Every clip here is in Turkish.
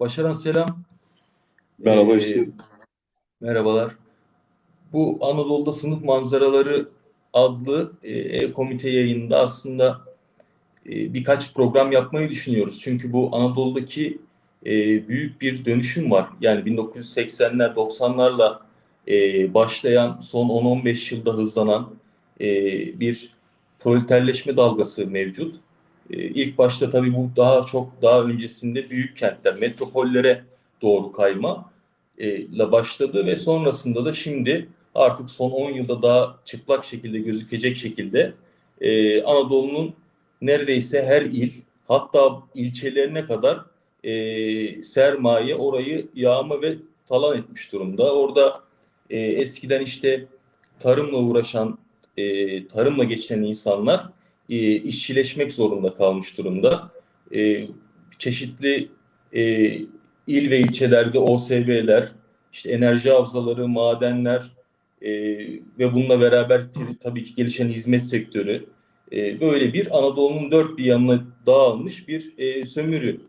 Başaran selam. Merhaba Ee, işte. Merhabalar. Bu Anadolu'da Sınıf Manzaraları adlı e, e-komite yayında aslında e, birkaç program yapmayı düşünüyoruz. Çünkü bu Anadolu'daki e, büyük bir dönüşüm var. Yani 1980'ler 90'larla e, başlayan son 10-15 yılda hızlanan e, bir proleterleşme dalgası mevcut. E, ilk başta tabii bu daha çok daha öncesinde büyük kentler, metropollere doğru kayma ile başladı ve sonrasında da şimdi artık son 10 yılda daha çıplak şekilde gözükecek şekilde e, Anadolu'nun neredeyse her il hatta ilçelerine kadar e, sermaye orayı yağma ve talan etmiş durumda. Orada e, eskiden işte tarımla uğraşan, e, tarımla geçinen insanlar e, işçileşmek zorunda kalmış durumda. E, çeşitli e, il ve ilçelerde OSB'ler, işte enerji havzaları, madenler e, ve bununla beraber tabii ki gelişen hizmet sektörü e, böyle bir Anadolu'nun dört bir yanına dağılmış bir e, sömürü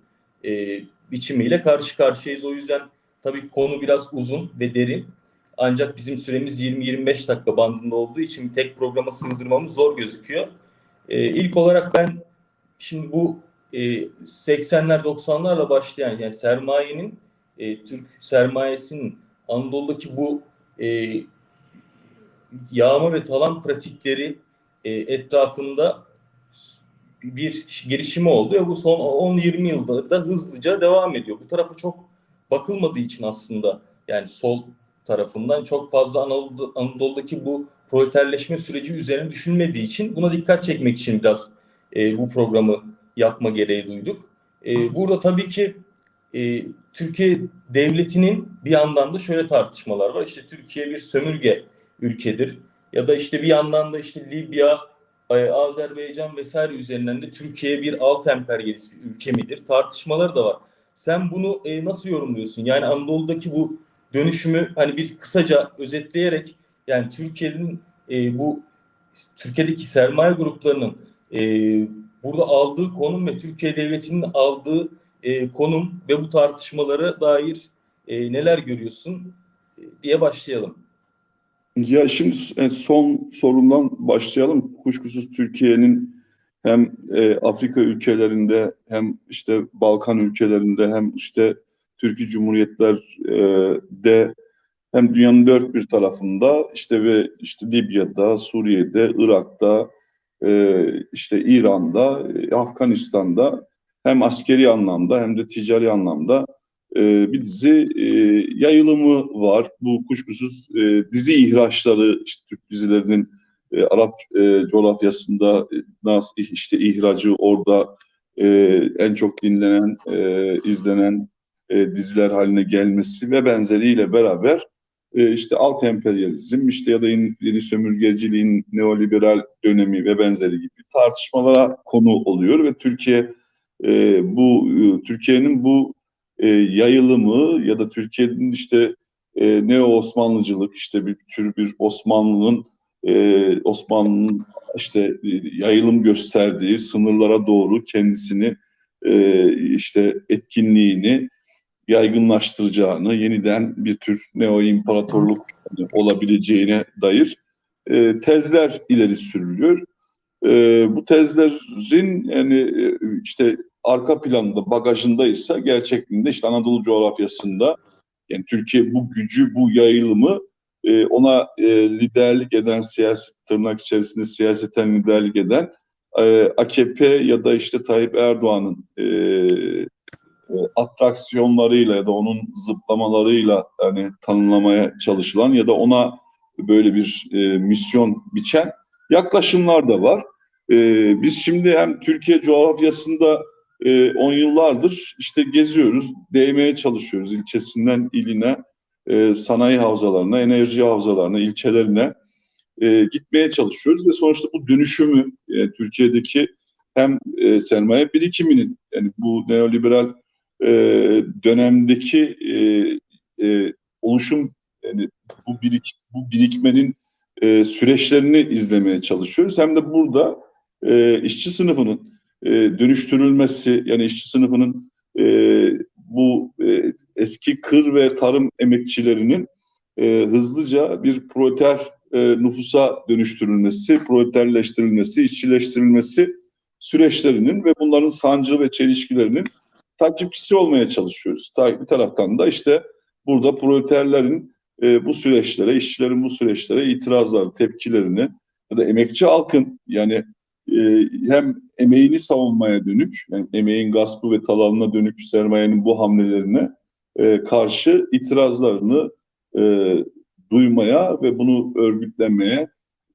e, biçimiyle karşı karşıyayız. O yüzden tabii konu biraz uzun ve derin. Ancak bizim süremiz 20-25 dakika bandında olduğu için tek programa sığdırmamız zor gözüküyor. E, ilk olarak ben şimdi bu e, 80'ler 90'larla başlayan yani sermayenin e, Türk sermayesinin Anadolu'daki bu e, yağma ve talan pratikleri e, etrafında bir girişimi oldu ve bu son 10-20 yılda da hızlıca devam ediyor. Bu tarafa çok bakılmadığı için aslında yani sol tarafından çok fazla Anadolu, Anadolu'daki bu proleterleşme süreci üzerine düşünmediği için buna dikkat çekmek için biraz e, bu programı yapma gereği duyduk. E, burada tabii ki e, Türkiye devletinin bir yandan da şöyle tartışmalar var. İşte Türkiye bir sömürge ülkedir ya da işte bir yandan da işte Libya, e, Azerbaycan vesaire üzerinden de Türkiye bir alt emperyalist bir ülke midir? Tartışmaları da var. Sen bunu e, nasıl yorumluyorsun? Yani Anadolu'daki bu dönüşümü hani bir kısaca özetleyerek yani Türkiye'nin e, bu Türkiye'deki sermaye gruplarının e, burada aldığı konum ve Türkiye devletinin aldığı e, konum ve bu tartışmalara dair e, neler görüyorsun e, diye başlayalım. Ya şimdi e, son sorumdan başlayalım. Kuşkusuz Türkiye'nin hem e, Afrika ülkelerinde hem işte Balkan ülkelerinde hem işte Türkiye Cumhuriyetler'de hem dünyanın dört bir tarafında işte ve işte Libya'da, Suriye'de, Irak'ta, e, işte İran'da, e, Afganistan'da hem askeri anlamda hem de ticari anlamda e, bir dizi e, yayılımı var. Bu kuşkusuz e, dizi ihraçları işte Türk dizilerinin e, Arap e, coğrafyasında e, nasıl işte ihracı orada e, en çok dinlenen, e, izlenen e, diziler haline gelmesi ve benzeriyle beraber e, işte alt emperyalizm işte ya da yeni, sömürgeciliğin neoliberal dönemi ve benzeri gibi tartışmalara konu oluyor ve Türkiye e, bu e, Türkiye'nin bu e, yayılımı ya da Türkiye'nin işte neo Osmanlıcılık işte bir tür bir Osmanlı'nın Osmanlı'nın işte yayılım gösterdiği sınırlara doğru kendisini işte etkinliğini yaygınlaştıracağını, yeniden bir tür neo imparatorluk olabileceğine dair e, tezler ileri sürülüyor. E, bu tezlerin yani e, işte arka planında, bagajındaysa gerçekliğinde işte Anadolu coğrafyasında yani Türkiye bu gücü, bu yayılımı e, ona e, liderlik eden siyaset tırnak içerisinde siyaseten liderlik eden e, AKP ya da işte Tayyip Erdoğan'ın e, e, atraksiyonlarıyla ya da onun zıplamalarıyla hani tanımlamaya çalışılan ya da ona böyle bir e, misyon biçen yaklaşımlar da var. E, biz şimdi hem Türkiye coğrafyasında e, on yıllardır işte geziyoruz, değmeye çalışıyoruz ilçesinden iline, e, sanayi havzalarına, enerji havzalarına, ilçelerine e, gitmeye çalışıyoruz ve sonuçta bu dönüşümü e, Türkiye'deki hem e, sermaye birikiminin yani bu neoliberal e, dönemdeki e, e, oluşum yani bu birik bu birikmenin e, süreçlerini izlemeye çalışıyoruz. Hem de burada e, işçi sınıfının e, dönüştürülmesi yani işçi sınıfının e, bu e, eski kır ve tarım emekçilerinin e, hızlıca bir proleter e, nüfusa dönüştürülmesi, proleterleştirilmesi, işçileştirilmesi süreçlerinin ve bunların sancı ve çelişkilerinin takipçisi olmaya çalışıyoruz. Bir taraftan da işte burada proleterlerin e, bu süreçlere, işçilerin bu süreçlere itirazlar, tepkilerini ya da emekçi halkın yani e, hem emeğini savunmaya dönük, yani emeğin gaspı ve talanına dönük sermayenin bu hamlelerine e, karşı itirazlarını e, duymaya ve bunu örgütlemeye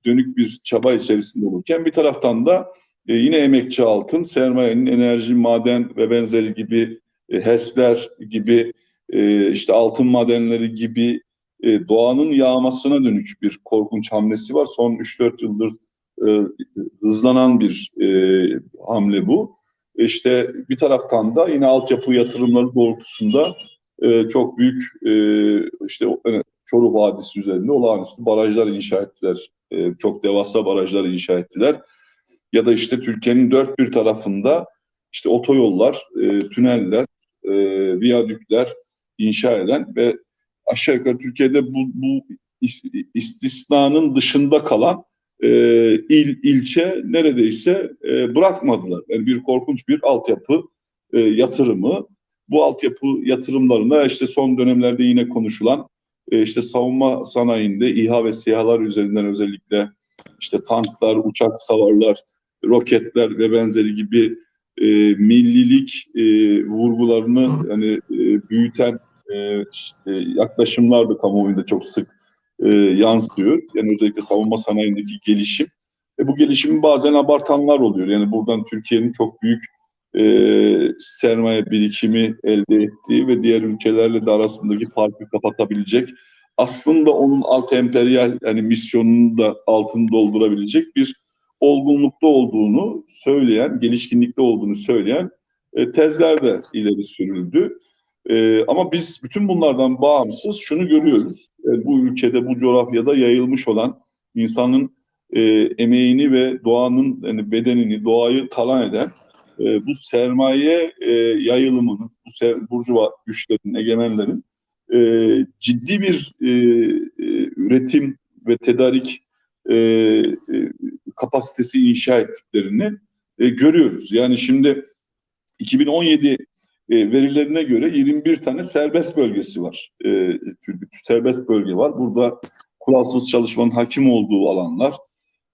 dönük bir çaba içerisinde olurken bir taraftan da e, yine emekçi halkın sermayenin enerji, maden ve benzeri gibi e, HES'ler gibi e, işte altın madenleri gibi e, doğanın yağmasına dönük bir korkunç hamlesi var. Son 3-4 yıldır e, hızlanan bir e, hamle bu. İşte bir taraftan da yine altyapı yatırımları doğrultusunda e, çok büyük e, işte e, Çoruh Vadisi üzerinde olağanüstü barajlar inşa ettiler. E, çok devasa barajlar inşa ettiler. Ya da işte Türkiye'nin dört bir tarafında işte otoyollar, e, tüneller, e, viyadükler inşa eden ve aşağı yukarı Türkiye'de bu, bu is- istisnanın dışında kalan e, il ilçe neredeyse e, bırakmadılar. Yani bir korkunç bir altyapı e, yatırımı. Bu altyapı yatırımlarına işte son dönemlerde yine konuşulan e, işte savunma sanayinde İHA ve SİHA'lar üzerinden özellikle işte tanklar, uçak savarlar, roketler ve benzeri gibi e, millilik e, vurgularını yani e, büyüten e, e, yaklaşımlar da kamuoyunda çok sık e, yansıyor. Yani özellikle savunma sanayindeki gelişim. E, bu gelişimi bazen abartanlar oluyor. Yani buradan Türkiye'nin çok büyük e, sermaye birikimi elde ettiği ve diğer ülkelerle de arasındaki farkı kapatabilecek aslında onun alt emperyal yani misyonunu da altını doldurabilecek bir olgunlukta olduğunu söyleyen, gelişkinlikte olduğunu söyleyen e, tezler de ileri sürüldü. E, ama biz bütün bunlardan bağımsız şunu görüyoruz. E, bu ülkede, bu coğrafyada yayılmış olan insanın e, emeğini ve doğanın yani bedenini, doğayı talan eden e, bu sermaye e, yayılımının, bu ser, burjuva güçlerin, egemenlerin e, ciddi bir e, e, üretim ve tedarik e, e, kapasitesi inşa ettiklerini e, görüyoruz. Yani şimdi 2017 e, verilerine göre 21 tane serbest bölgesi var. E, serbest bölge var. Burada kuralsız çalışmanın hakim olduğu alanlar.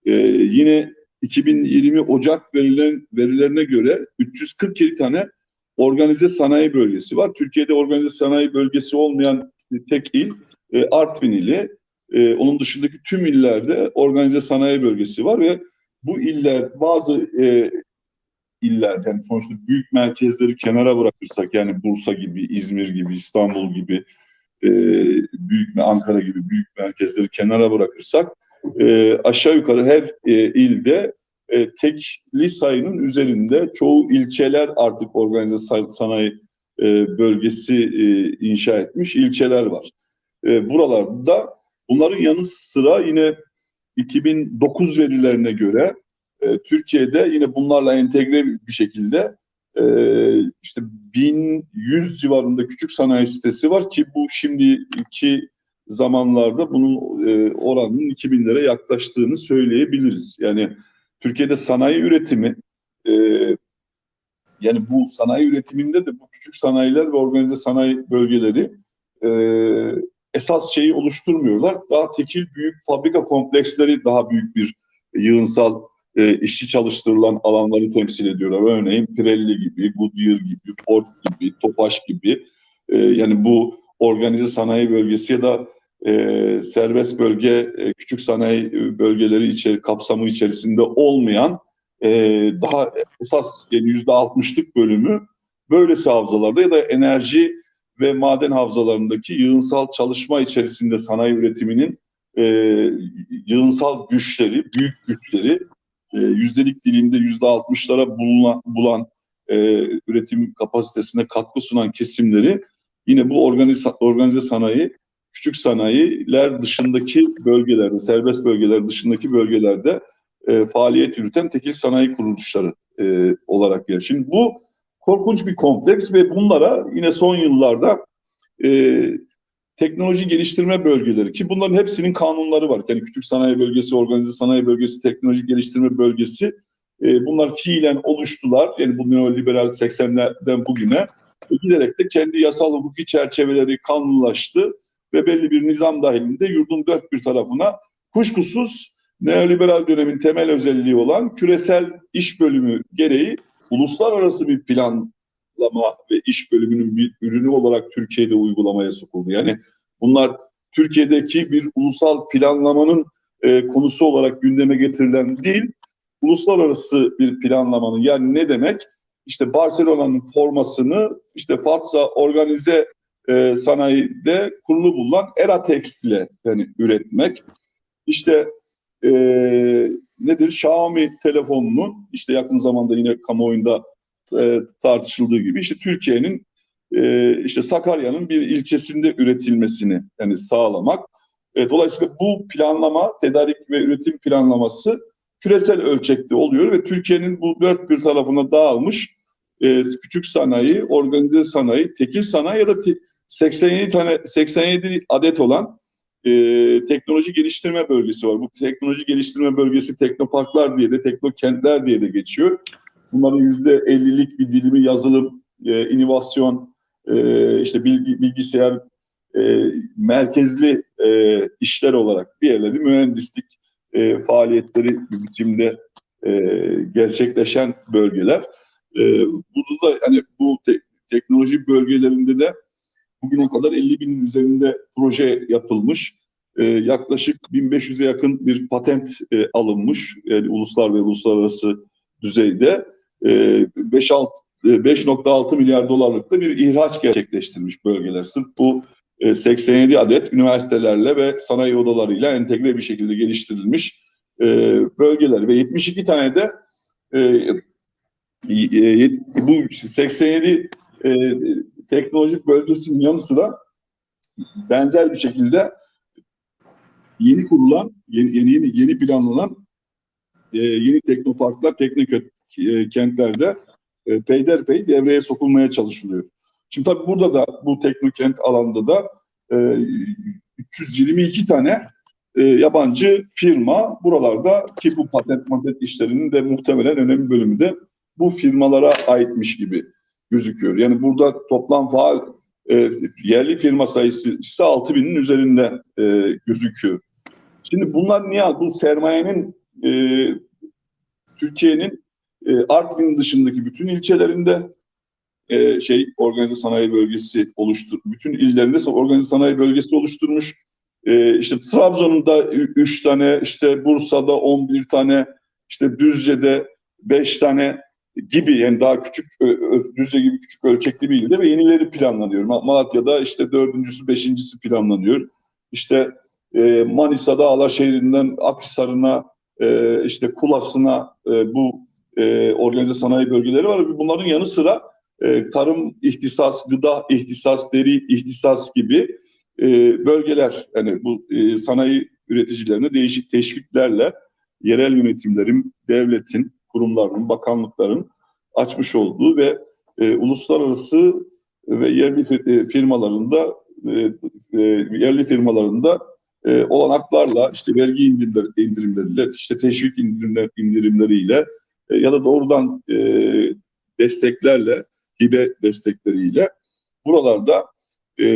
E, yine 2020 Ocak verilen, verilerine göre 347 tane organize sanayi bölgesi var. Türkiye'de organize sanayi bölgesi olmayan tek il e, Artvin ili. E, onun dışındaki tüm illerde organize sanayi bölgesi var ve bu iller bazı e, iller yani sonuçta büyük merkezleri kenara bırakırsak yani Bursa gibi, İzmir gibi, İstanbul gibi e, büyük Ankara gibi büyük merkezleri kenara bırakırsak e, aşağı yukarı her e, ilde e, tekli sayının üzerinde çoğu ilçeler artık organize sa- sanayi e, bölgesi e, inşa etmiş ilçeler var. E, buralarda bunların yanı sıra yine 2009 verilerine göre e, Türkiye'de yine bunlarla entegre bir şekilde e, işte 1100 civarında küçük sanayi sitesi var ki bu şimdiki zamanlarda bunun e, oranının 2000'lere yaklaştığını söyleyebiliriz. Yani Türkiye'de sanayi üretimi e, yani bu sanayi üretiminde de bu küçük sanayiler ve organize sanayi bölgeleri e, esas şeyi oluşturmuyorlar. Daha tekil büyük fabrika kompleksleri daha büyük bir yığınsal e, işçi çalıştırılan alanları temsil ediyorlar. Örneğin Pirelli gibi, Goodyear gibi, Ford gibi, Tofaş gibi e, yani bu organize sanayi bölgesi ya da e, serbest bölge, e, küçük sanayi bölgeleri içeri, kapsamı içerisinde olmayan e, daha esas yani yüzde altmışlık bölümü böylesi havzalarda ya da enerji ve maden havzalarındaki yığınsal çalışma içerisinde sanayi üretiminin e, yığınsal güçleri, büyük güçleri e, yüzdelik dilinde yüzde altmışlara bulan e, üretim kapasitesine katkı sunan kesimleri yine bu organize, organize sanayi küçük sanayiler dışındaki bölgelerde, serbest bölgeler dışındaki bölgelerde e, faaliyet yürüten tekil sanayi kuruluşları e, olarak yer. Şimdi bu korkunç bir kompleks ve bunlara yine son yıllarda e, teknoloji geliştirme bölgeleri ki bunların hepsinin kanunları var. Yani küçük sanayi bölgesi, organize sanayi bölgesi, teknoloji geliştirme bölgesi e, bunlar fiilen oluştular. Yani bu neoliberal 80'lerden bugüne e, giderek de kendi yasal hukuki çerçeveleri kanunlaştı ve belli bir nizam dahilinde yurdun dört bir tarafına kuşkusuz neoliberal dönemin temel özelliği olan küresel iş bölümü gereği uluslararası bir planlama ve iş bölümünün bir ürünü olarak Türkiye'de uygulamaya sokuldu. Yani bunlar Türkiye'deki bir ulusal planlamanın e, konusu olarak gündeme getirilen değil, uluslararası bir planlamanın yani ne demek? İşte Barcelona'nın formasını işte Fatsa organize e, sanayide kurulu bulunan Era Tekstil'e yani üretmek. İşte e, nedir? Xiaomi telefonunun işte yakın zamanda yine kamuoyunda e, tartışıldığı gibi işte Türkiye'nin e, işte Sakarya'nın bir ilçesinde üretilmesini yani sağlamak. E, dolayısıyla bu planlama, tedarik ve üretim planlaması küresel ölçekte oluyor ve Türkiye'nin bu dört bir tarafına dağılmış e, küçük sanayi, organize sanayi, tekil sanayi ya da te- 87 tane 87 adet olan e, teknoloji geliştirme bölgesi var. Bu teknoloji geliştirme bölgesi teknoparklar diye de teknokentler diye de geçiyor. Bunların yüzde 50'lik bir dilimi yazılım, e, inovasyon, e, işte bilgi, bilgisayar e, merkezli e, işler olarak diğerleri mühendislik e, faaliyetleri biçimde e, gerçekleşen bölgeler. E, burada da hani bu te- teknoloji bölgelerinde de bugüne kadar 50 binin üzerinde proje yapılmış. E, yaklaşık 1500'e yakın bir patent e, alınmış yani uluslar ve uluslararası düzeyde. E, 5-6 e, 5.6 milyar dolarlık da bir ihraç gerçekleştirmiş bölgeler. Sırf bu e, 87 adet üniversitelerle ve sanayi odalarıyla entegre bir şekilde geliştirilmiş e, bölgeler ve 72 tane de e, e, bu 87 e, teknolojik bölgesinin yanı sıra benzer bir şekilde yeni kurulan, yeni yeni, yeni planlanan e, yeni teknoparklar, teknokentlerde e, peyderpey devreye sokulmaya çalışılıyor. Şimdi tabii burada da bu teknokent alanda da e, 322 tane e, yabancı firma buralarda ki bu patent patent işlerinin de muhtemelen önemli bölümü de bu firmalara aitmiş gibi gözüküyor. Yani burada toplam faal e, yerli firma sayısı ise 6000'in üzerinde e, gözüküyor. Şimdi bunlar niye? Bu sermayenin e, Türkiye'nin e, Artvin dışındaki bütün ilçelerinde e, şey organize sanayi bölgesi oluştur, bütün illerinde organize sanayi bölgesi oluşturmuş. E, işte Trabzon'da 3 tane, işte Bursa'da 11 tane, işte Düzce'de 5 tane gibi yani daha küçük Düzce gibi küçük ölçekli bir ilde ve yenileri planlanıyor. Malatya'da işte dördüncüsü, beşincisi planlanıyor. İşte e, Manisa'da Alaşehir'inden Akhisar'ına e, işte Kulas'ına e, bu e, organize sanayi bölgeleri var. Bunların yanı sıra e, tarım ihtisas, gıda ihtisas, deri ihtisas gibi e, bölgeler yani bu e, sanayi üreticilerine değişik teşviklerle yerel yönetimlerin, devletin, kurumların, bakanlıkların açmış olduğu ve e, uluslararası ve yerli firmalarında e, e, yerli firmalarında e, olanaklarla işte vergi indirimler, indirimleriyle işte teşvik indirimler, indirimleriyle e, ya da doğrudan e, desteklerle hibe destekleriyle buralarda e,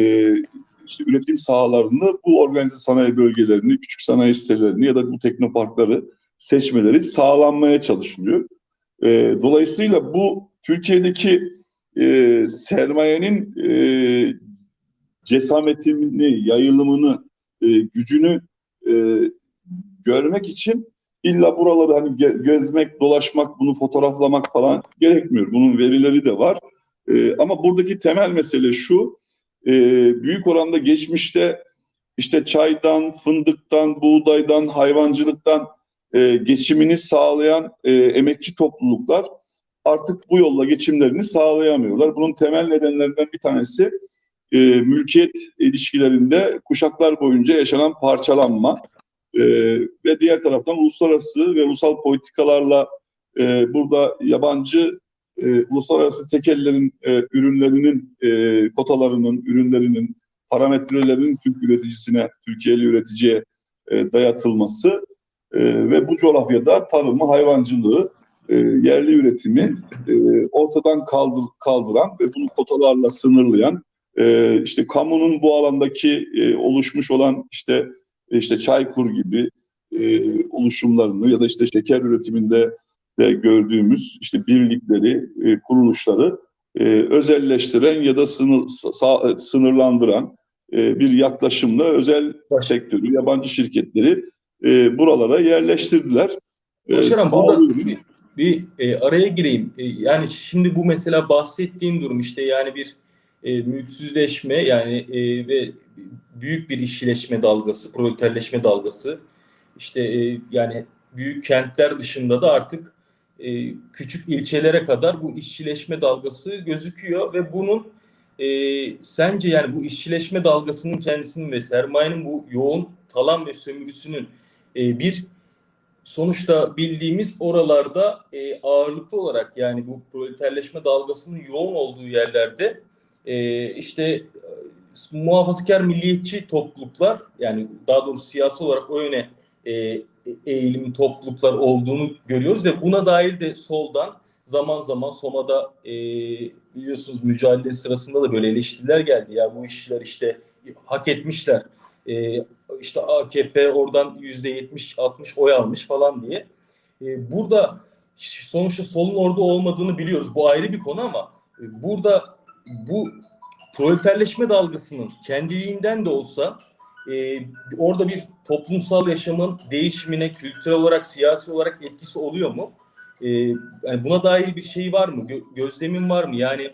işte üretim sahalarını bu organize sanayi bölgelerini, küçük sanayi sitelerini ya da bu teknoparkları seçmeleri sağlanmaya çalışılıyor. E, dolayısıyla bu Türkiye'deki e, sermayenin e, cesametini, yayılımını, e, gücünü e, görmek için illa buraları hani ge- gezmek, dolaşmak, bunu fotoğraflamak falan gerekmiyor. Bunun verileri de var. E, ama buradaki temel mesele şu, e, büyük oranda geçmişte işte çaydan, fındıktan, buğdaydan, hayvancılıktan e, geçimini sağlayan e, emekçi topluluklar artık bu yolla geçimlerini sağlayamıyorlar. Bunun temel nedenlerinden bir tanesi e, mülkiyet ilişkilerinde kuşaklar boyunca yaşanan parçalanma e, ve diğer taraftan uluslararası ve ulusal politikalarla e, burada yabancı e, uluslararası tekellerin e, ürünlerinin e, kotalarının, ürünlerinin, parametrelerinin Türk üreticisine, Türkiye'li üreticiye e, dayatılması e, ve bu coğrafyada tarımı, hayvancılığı, e, yerli üretimi e, ortadan kaldır, kaldıran ve bunu kotalarla sınırlayan, e, işte kamunun bu alandaki e, oluşmuş olan işte işte Çaykur gibi e, oluşumlarını ya da işte şeker üretiminde de gördüğümüz işte birlikleri, e, kuruluşları e, özelleştiren ya da sınır, sa- sınırlandıran e, bir yaklaşımla özel sektörü, yabancı şirketleri e, buralara yerleştirdiler. E, Başaran burada bağlıyorum. bir, bir, e, araya gireyim. E, yani şimdi bu mesela bahsettiğim durum işte yani bir e, mülksüzleşme yani e, ve büyük bir işçileşme dalgası, proleterleşme dalgası. İşte e, yani büyük kentler dışında da artık e, küçük ilçelere kadar bu işçileşme dalgası gözüküyor ve bunun e, sence yani bu işçileşme dalgasının kendisinin ve sermayenin bu yoğun talan ve sömürüsünün e, bir sonuçta bildiğimiz oralarda e, ağırlıklı olarak yani bu proleterleşme dalgasının yoğun olduğu yerlerde e, işte e, muhafazakar milliyetçi topluluklar yani daha doğrusu siyasi olarak o yöne e, eğilim topluluklar olduğunu görüyoruz ve buna dair de soldan zaman zaman Soma'da e, biliyorsunuz mücadele sırasında da böyle eleştiriler geldi. Ya bu işçiler işte hak etmişler. E, işte AKP oradan yüzde yetmiş 60 oy almış falan diye. E, burada sonuçta solun orada olmadığını biliyoruz. Bu ayrı bir konu ama e, burada bu proleterleşme dalgasının kendiliğinden de olsa e, orada bir toplumsal yaşamın değişimine kültürel olarak, siyasi olarak etkisi oluyor mu? E, yani buna dair bir şey var mı? Gö- gözlemin var mı? Yani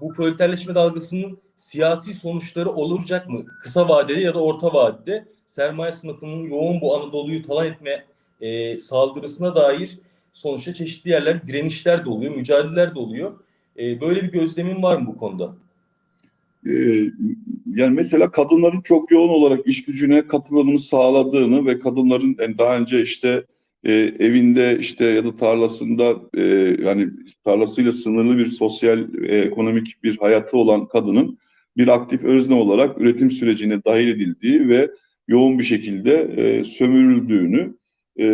bu proleterleşme dalgasının siyasi sonuçları olacak mı? Kısa vadede ya da orta vadede sermaye sınıfının yoğun bu Anadolu'yu talan etme e, saldırısına dair sonuçta çeşitli yerler direnişler de oluyor, mücadeleler de oluyor. E, böyle bir gözlemin var mı bu konuda? Ee, yani mesela kadınların çok yoğun olarak iş gücüne katılımını sağladığını ve kadınların daha önce işte e, evinde işte ya da tarlasında e, yani tarlasıyla sınırlı bir sosyal e, ekonomik bir hayatı olan kadının bir aktif özne olarak üretim sürecine dahil edildiği ve yoğun bir şekilde e, sömürüldüğünü e,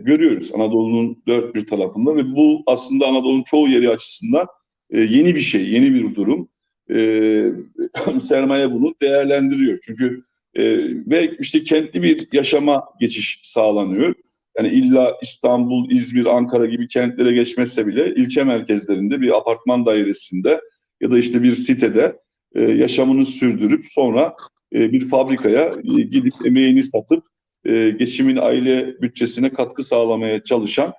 görüyoruz Anadolu'nun dört bir tarafında ve bu aslında Anadolu'nun çoğu yeri açısından e, yeni bir şey, yeni bir durum e, sermaye bunu değerlendiriyor. Çünkü e, ve işte kentli bir yaşama geçiş sağlanıyor. Yani illa İstanbul, İzmir, Ankara gibi kentlere geçmezse bile ilçe merkezlerinde bir apartman dairesinde ya da işte bir sitede e, yaşamını sürdürüp sonra e, bir fabrikaya e, gidip emeğini satıp geçimin aile bütçesine katkı sağlamaya çalışan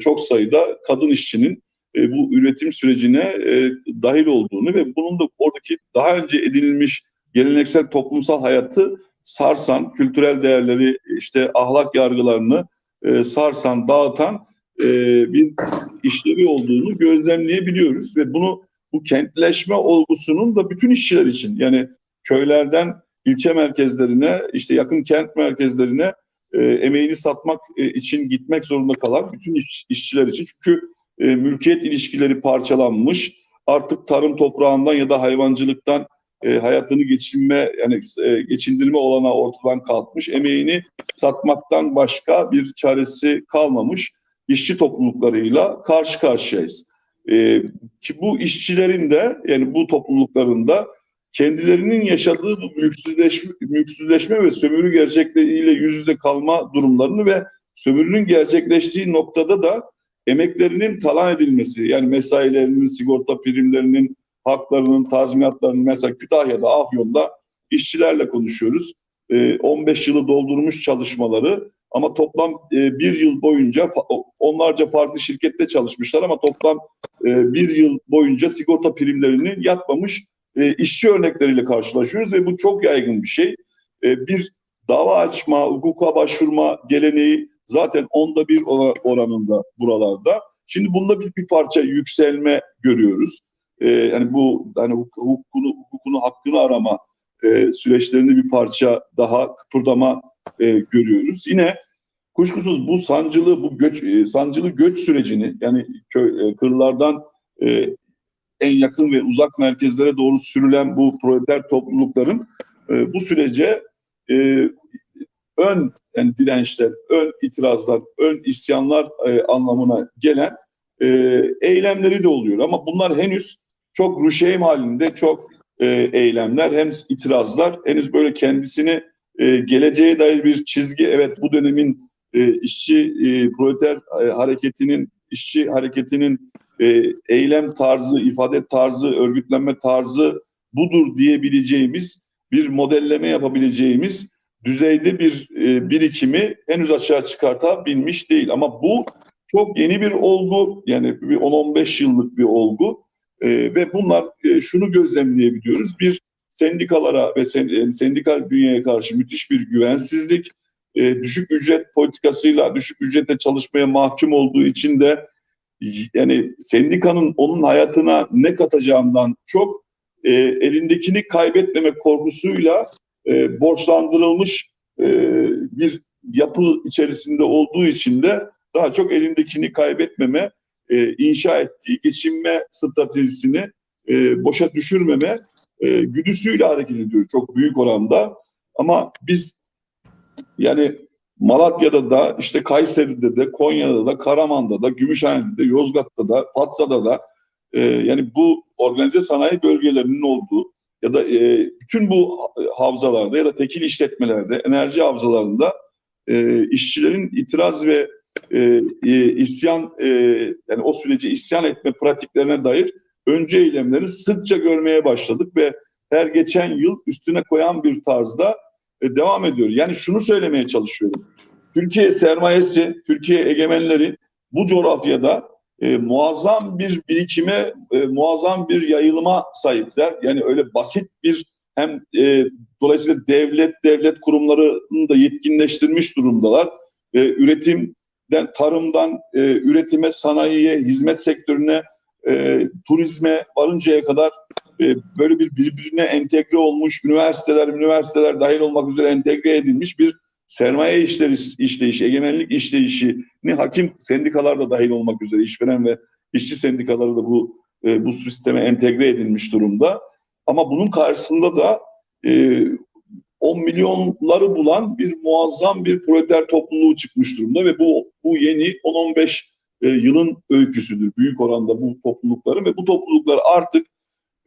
çok sayıda kadın işçinin bu üretim sürecine dahil olduğunu ve bunun da oradaki daha önce edinilmiş geleneksel toplumsal hayatı sarsan, kültürel değerleri, işte ahlak yargılarını sarsan, dağıtan bir işlevi olduğunu gözlemleyebiliyoruz ve bunu bu kentleşme olgusunun da bütün işçiler için yani köylerden ilçe merkezlerine, işte yakın kent merkezlerine e, emeğini satmak e, için gitmek zorunda kalan bütün iş, işçiler için çünkü e, mülkiyet ilişkileri parçalanmış. Artık tarım toprağından ya da hayvancılıktan e, hayatını geçinme yani e, geçindirme olana ortadan kalkmış. Emeğini satmaktan başka bir çaresi kalmamış işçi topluluklarıyla karşı karşıyayız. E, ki bu işçilerin de yani bu topluluklarında kendilerinin yaşadığı bu mülksüzleşme, mülksüzleşme ve sömürü gerçekleriyle yüz yüze kalma durumlarını ve sömürünün gerçekleştiği noktada da emeklerinin talan edilmesi yani mesailerinin, sigorta primlerinin, haklarının, tazminatlarının mesela Kütahya'da, Afyon'da işçilerle konuşuyoruz. Ee, 15 yılı doldurmuş çalışmaları ama toplam e, bir yıl boyunca onlarca farklı şirkette çalışmışlar ama toplam e, bir yıl boyunca sigorta primlerini yatmamış e, işçi örnekleriyle karşılaşıyoruz ve bu çok yaygın bir şey. E, bir dava açma, hukuka başvurma geleneği zaten onda bir oranında buralarda. Şimdi bunda bir, bir parça yükselme görüyoruz. Ee, yani bu hani hukukunu, hukukunu hakkını arama e, süreçlerinde bir parça daha kıpırdama e, görüyoruz. Yine kuşkusuz bu sancılı bu göç e, sancılı göç sürecini yani köy, e, kırlardan e, en yakın ve uzak merkezlere doğru sürülen bu proleter toplulukların e, bu sürece e, ön yani dirençler, ön itirazlar, ön isyanlar e, anlamına gelen e, eylemleri de oluyor. Ama bunlar henüz çok ruşeym halinde çok e, eylemler, hem itirazlar, henüz böyle kendisini e, geleceğe dair bir çizgi, evet bu dönemin e, işçi e, proleter e, hareketinin, işçi hareketinin e, eylem tarzı, ifade tarzı, örgütlenme tarzı budur diyebileceğimiz bir modelleme yapabileceğimiz düzeyde bir e, birikimi henüz açığa çıkartabilmiş değil. Ama bu çok yeni bir olgu yani bir 10-15 yıllık bir olgu E, ve bunlar e, şunu gözlemleyebiliyoruz. Bir sendikalara ve yani sendikal bünyeye karşı müthiş bir güvensizlik, e, düşük ücret politikasıyla düşük ücretle çalışmaya mahkum olduğu için de yani sendikanın onun hayatına ne katacağından çok e, elindekini kaybetmemek korkusuyla e, borçlandırılmış e, bir yapı içerisinde olduğu için de daha çok elindekini kaybetmeme, e, inşa ettiği geçinme stratejisini e, boşa düşürmeme e, güdüsüyle hareket ediyor çok büyük oranda. Ama biz yani Malatya'da da, işte Kayseri'de de, Konya'da da, Karaman'da da, Gümüşhane'de de, Yozgat'ta da, Fatsa'da da e, yani bu organize sanayi bölgelerinin olduğu ya da e, bütün bu havzalarda ya da tekil işletmelerde, enerji havzalarında e, işçilerin itiraz ve e, isyan e, yani o süreci isyan etme pratiklerine dair önce eylemleri sıkça görmeye başladık ve her geçen yıl üstüne koyan bir tarzda e, devam ediyor. Yani şunu söylemeye çalışıyorum. Türkiye sermayesi, Türkiye egemenleri bu coğrafyada e, muazzam bir birikime, e, muazzam bir yayılıma sahipler. Yani öyle basit bir hem e, dolayısıyla devlet devlet kurumlarını da yetkinleştirmiş durumdalar. E, üretimden, tarımdan e, üretime, sanayiye, hizmet sektörüne, e, turizme varıncaya kadar e, böyle bir birbirine entegre olmuş üniversiteler, üniversiteler dahil olmak üzere entegre edilmiş bir sermaye işleri, işleyişi, egemenlik işleyişini hakim sendikalar da dahil olmak üzere işveren ve işçi sendikaları da bu e, bu sisteme entegre edilmiş durumda. Ama bunun karşısında da e, 10 milyonları bulan bir muazzam bir proleter topluluğu çıkmış durumda ve bu bu yeni 10-15 e, yılın öyküsüdür. Büyük oranda bu toplulukların ve bu topluluklar artık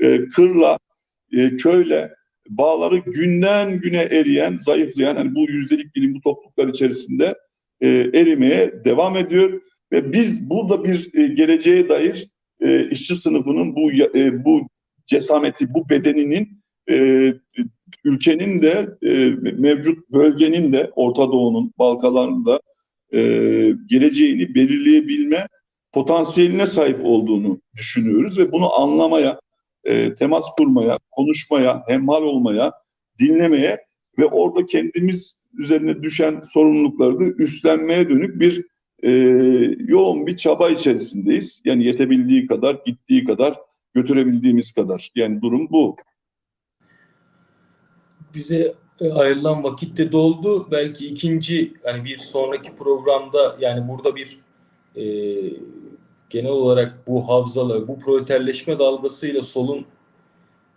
e, kırla, e, köyle bağları günden güne eriyen, zayıflayan, hani bu yüzdelik dilim bu topluluklar içerisinde erimeye devam ediyor. Ve biz burada bir geleceğe dair işçi sınıfının bu bu cesameti, bu bedeninin ülkenin de mevcut bölgenin de Orta Doğu'nun, Balkanların da e, geleceğini belirleyebilme potansiyeline sahip olduğunu düşünüyoruz ve bunu anlamaya, e, temas kurmaya, konuşmaya, hemhal olmaya, dinlemeye ve orada kendimiz üzerine düşen sorumlulukları üstlenmeye dönük bir e, yoğun bir çaba içerisindeyiz. Yani yetebildiği kadar, gittiği kadar, götürebildiğimiz kadar. Yani durum bu. Bize ayrılan vakit de doldu. Belki ikinci hani bir sonraki programda yani burada bir e, genel olarak bu havzalı, bu proleterleşme dalgasıyla solun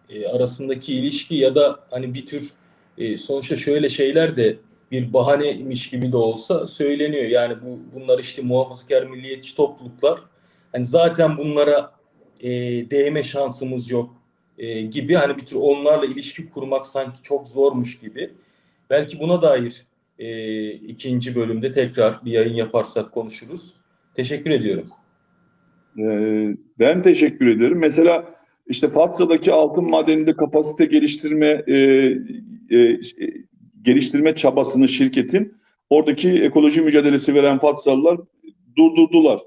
e, arasındaki ilişki ya da hani bir tür e, sonuçta şöyle şeyler de bir bahaneymiş gibi de olsa söyleniyor. Yani bu bunlar işte muhafazakar milliyetçi topluluklar. Hani zaten bunlara e, değme şansımız yok e, gibi hani bir tür onlarla ilişki kurmak sanki çok zormuş gibi. Belki buna dair e, ikinci bölümde tekrar bir yayın yaparsak konuşuruz. Teşekkür ediyorum. Ee, ben teşekkür ederim. Mesela işte Fatsa'daki altın madeninde kapasite geliştirme e, e, geliştirme çabasını şirketin oradaki ekoloji mücadelesi veren Fatsalılar durdurdular.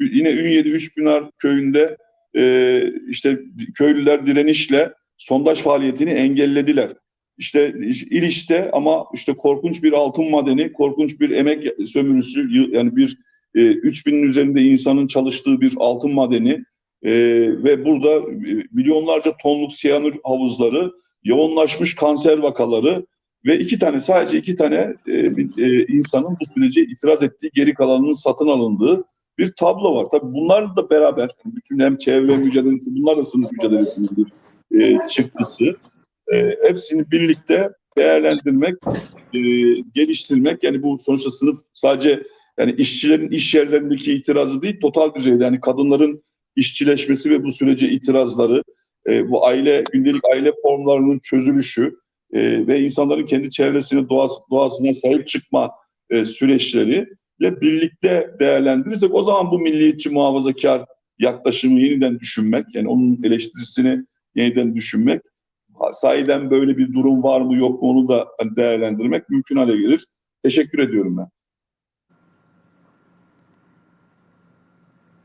Yine Ünye'de Üçpınar köyünde e, işte köylüler direnişle sondaj faaliyetini engellediler. İşte İliç'te ama işte korkunç bir altın madeni, korkunç bir emek sömürüsü yani bir e, 3000'in üzerinde insanın çalıştığı bir altın madeni e, ve burada e, milyonlarca tonluk siyanür havuzları, yoğunlaşmış kanser vakaları ve iki tane sadece iki tane e, e, insanın bu sürece itiraz ettiği geri kalanının satın alındığı bir tablo var. Tabii bunlarla da beraber bütün hem çevre mücadelesi, bunlar da sınıf mücadelesinin bir e, çıktısı. E, hepsini birlikte değerlendirmek, e, geliştirmek. Yani bu sonuçta sınıf sadece yani işçilerin iş yerlerindeki itirazı değil, total düzeyde yani kadınların işçileşmesi ve bu sürece itirazları, e, bu aile gündelik aile formlarının çözülüşü e, ve insanların kendi çevresine doğası, doğasına sahip çıkma e, süreçleri ile birlikte değerlendirirsek o zaman bu milliyetçi muhafazakar yaklaşımı yeniden düşünmek, yani onun eleştirisini yeniden düşünmek, sahiden böyle bir durum var mı yok mu onu da değerlendirmek mümkün hale gelir. Teşekkür ediyorum ben.